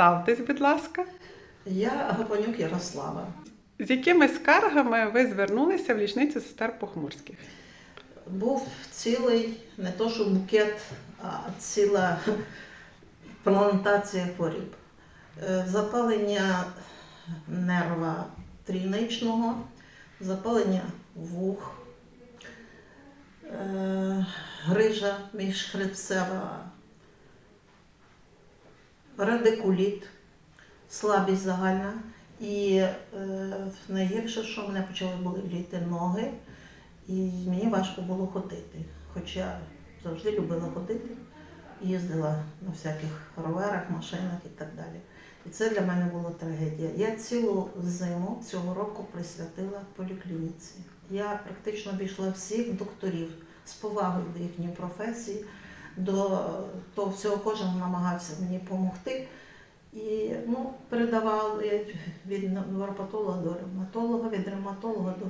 Представтесь, будь ласка. Я Гапонюк Ярослава. З якими скаргами ви звернулися в лічницю сестер Похмурських? Був цілий не то що букет, а ціла плантація хворіб. Е, Запалення нерва трійничного, запалення вух, е, грижа міжхребцева, радикуліт, слабість загальна. І е, найгірше, що мене почали боліти ноги, і мені важко було ходити. Хоча завжди любила ходити, їздила на всяких роверах, машинах і так далі. І це для мене була трагедія. Я цілу зиму цього року присвятила поліклініці. Я практично обійшла всіх докторів з повагою до їхньої професії, до того всього кожен намагався мені допомогти. І ну, передавали від невропатолога до ревматолога, від ревматолога до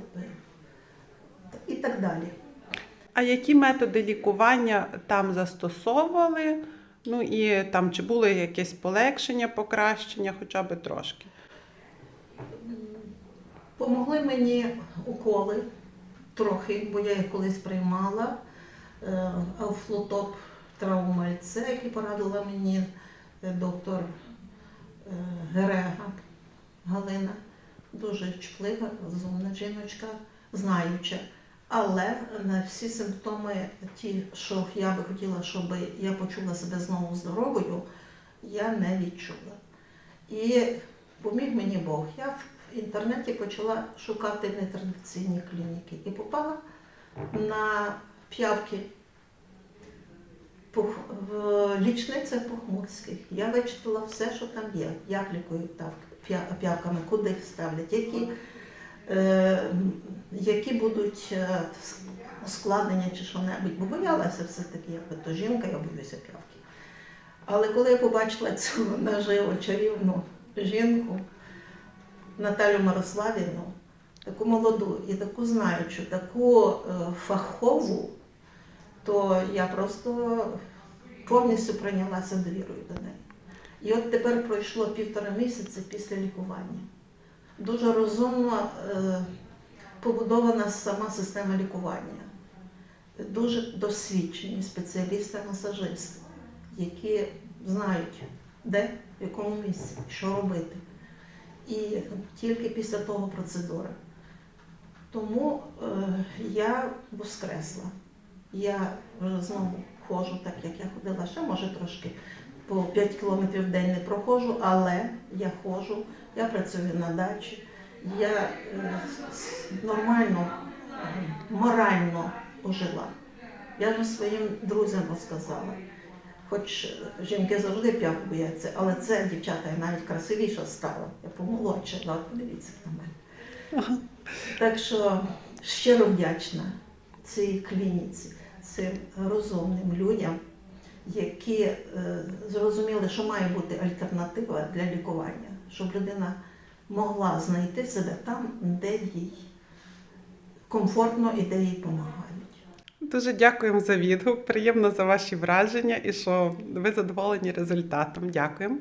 і так далі. А які методи лікування там застосовували? Ну і там чи було якесь полегшення, покращення, хоча б трошки? Помогли мені уколи трохи, бо я їх колись приймала. Е, С, який порадила мені е, доктор е, Герега Галина. Дуже чутлива, розумна жіночка, знаюча. Але на всі симптоми, ті, що я би хотіла, щоб я почула себе знову здоровою, я не відчула. І поміг мені Бог. Я в інтернеті почала шукати нетрадиційні клініки і попала на п'явки лічницях похмурських. Я вичитала все, що там є, як лікують п'явками, куди їх ставлять, які, е, які будуть е, с- ускладнення чи що-небудь, бо боялася все-таки, якби то жінка, я боюся п'явки. Але коли я побачила цю наживу чарівну жінку, Наталю Мирославівну, таку молоду і таку знаючу, таку е, фахову, то я просто повністю прийнялася довірою до неї. І от тепер пройшло півтора місяці після лікування. Дуже розумно е, побудована сама система лікування. Дуже досвідчені спеціалісти-масажисти, які знають, де, в якому місці, що робити. І тільки після того процедури. Тому е, я воскресла. Я вже знову ходжу так, як я ходила ще, може трошки по 5 кілометрів в день не проходжу, але я ходжу, я працюю на дачі, я е, нормально, морально ожила. Я вже своїм друзям розказала. Хоч жінки завжди п'явку бояться, але це дівчата я навіть красивіша стала. Я помолодшала, подивіться на мене. Так що щиро вдячна цій клініці, цим розумним людям, які е, зрозуміли, що має бути альтернатива для лікування, щоб людина могла знайти себе там, де їй комфортно і де їй допомагають. Дуже дякуємо за відгук. Приємно за ваші враження і що ви задоволені результатом. Дякуємо.